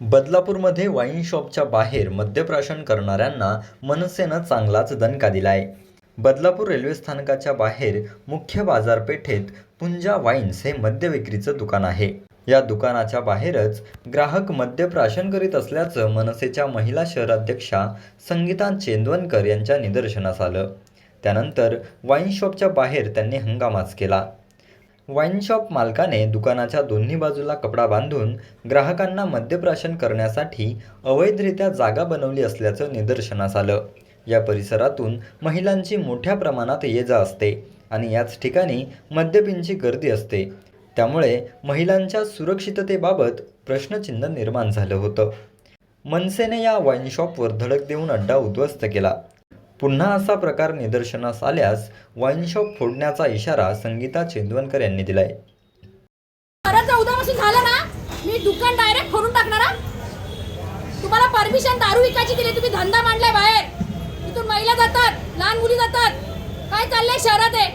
बदलापूरमध्ये wine शॉपच्या बाहेर मद्यप्राशन करणाऱ्यांना मनसेनं चांगलाच दणका दिलाय. बदलापूर रेल्वे स्थानकाच्या बाहेर मुख्य बाजारपेठेत पुंजा वाईन्स हे मद्य विक्रीचं दुकान आहे. या दुकानाच्या बाहेरच ग्राहक मद्यप्राशन करीत असल्याचं मनसेच्या महिला शहराध्यक्षा संगीता चेंदवनकर यांच्या निदर्शनास आलं. त्यानंतर वाईन शॉपच्या बाहेर त्यांनी हंगामाच केला. वाईन शॉप मालकाने दुकानाच्या दोन्ही बाजूला कपडा बांधून ग्राहकांना मद्यप्राशन करण्यासाठी अवैधरित्या जागा बनवली असल्याचं निदर्शनास आलं. या परिसरातून महिलांची मोठ्या प्रमाणात ये जा असते आणि याच ठिकाणी मद्यपींची गर्दी असते. त्यामुळे महिलांच्या सुरक्षिततेबाबत प्रश्नचिन्ह निर्माण झालं होतं. मनसेने या वाईनशॉपवर धडक देऊन अड्डा उद्ध्वस्त केला. पुन्हा असा प्रकार निदर्शनास आल्यास वाईन शॉप फोडण्याचा इशारा संगीता चेंदवनकर यांनी दिलाय. झालं ना? मी दुकान डायरेक्ट फोडून टाकणार तुम्हाला परमिशन दारू विकायची दिली तुम्ही धंदा मांडलाय बाहेर. इथून महिला जातात लहान मुली जातात. काय चाललंय शहरात आहे